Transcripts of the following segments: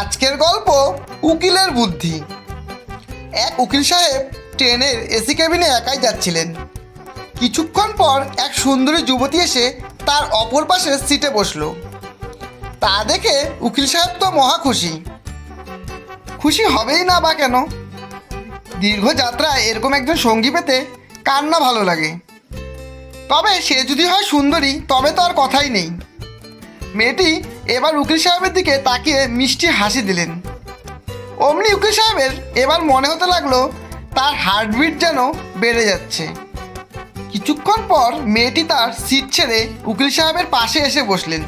আজকের গল্প উকিলের বুদ্ধি। এক উকিল সাহেব ট্রেনের এসি কেবিনে একাই যাচ্ছিলেন। কিছুক্ষণ পর এক সুন্দরী যুবতী এসে তার অপর পাশের সিটে বসল। তা দেখে উকিল সাহেব তো মহা খুশি। খুশি হবেই না বা কেন? দীর্ঘ যাত্রায় এরকম একজন সঙ্গী পেতে কার না ভালো লাগে? তবে সে যদি হয় সুন্দরী, তবে তো আর কথাই নেই। মেয়েটি এবার উকিল সাহেবের দিকে তাকিয়ে মিষ্টি হাসি দিলেন। অমনি উকিল সাহেবের এবার মনে হতে লাগল তার হার্টবিট যেন বেড়ে যাচ্ছে। কিছুক্ষণ পর মেয়েটি তার সিট ছেড়ে উকিল সাহেবের পাশে এসে বসলেন।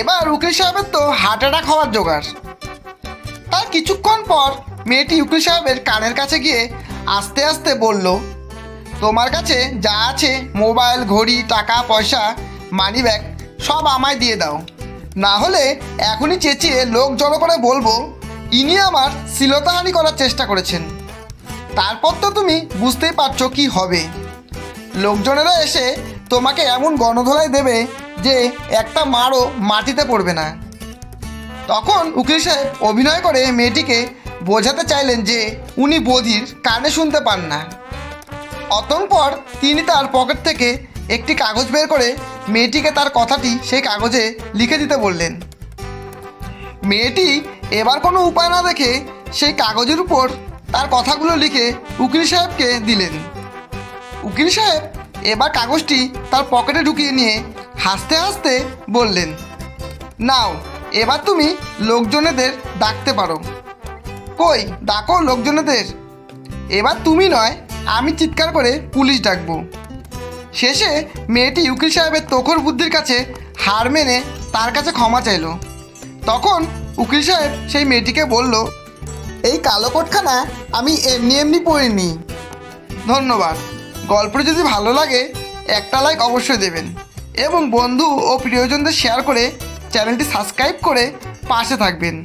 এবার উকিল সাহেবের তো হার্ট অ্যাটাক হওয়ার জোগাড়। তার কিছুক্ষণ পর মেয়েটি উকিল সাহেবের কানের কাছে গিয়ে আস্তে আস্তে বলল, তোমার কাছে যা আছে, মোবাইল, ঘড়ি, টাকা, পয়সা মানি ব্যাগ সব আমায় দিয়ে দাও। না হলে এখনই চেঁচিয়ে লোক জড়ো করে বলব, ইনি আমার শ্লীলতাহানি করার চেষ্টা করেছেন। তারপর তো তুমি বুঝতেই পারছ কি হবে। লোকজনেরা এসে তোমাকে এমন গণধোলাই দেবে যে একটা মারও মাটিতে পড়বে না। তখন উকিল সাহেব অভিনয় করে মেয়েটিকে বোঝাতে চাইলেন যে উনি বধির, কানে শুনতে পান না। অতঃপর তিনি তার পকেট থেকে একটি কাগজ বের করে মেয়েটিকে তার কথাটি সেই কাগজে লিখে দিতে বললেন। মেয়েটি এবার কোনো উপায় না দেখে সেই কাগজের উপর তার কথাগুলো লিখে উকিল সাহেবকে দিলেন। উকিল সাহেব এবার কাগজটি তার পকেটে ঢুকিয়ে নিয়ে হাসতে হাসতে বললেন, নাও, এবার তুমি লোকজনেদের ডাকতে পারো। কই, ডাকো লোকজনেদের? এবার তুমি নয়, আমি চিৎকার করে পুলিশ ডাকবো। শেষে মেয়েটি উকিল সাহেবের তোখর বুদ্ধির কাছে হার মেনে তার কাছে ক্ষমা চাইলো। তখন উকিল সাহেব সেই মেয়েটিকে বলল, এই কালো কোটখানা আমি এমনি এমনি পড়িনি ধন্যবাদ। গল্পটি যদি ভালো লাগে, একটা লাইক অবশ্যই দেবেন। এবং বন্ধু ও প্রিয়জনদের শেয়ার করে চ্যানেলটি সাবস্ক্রাইব করে পাশে থাকবেন।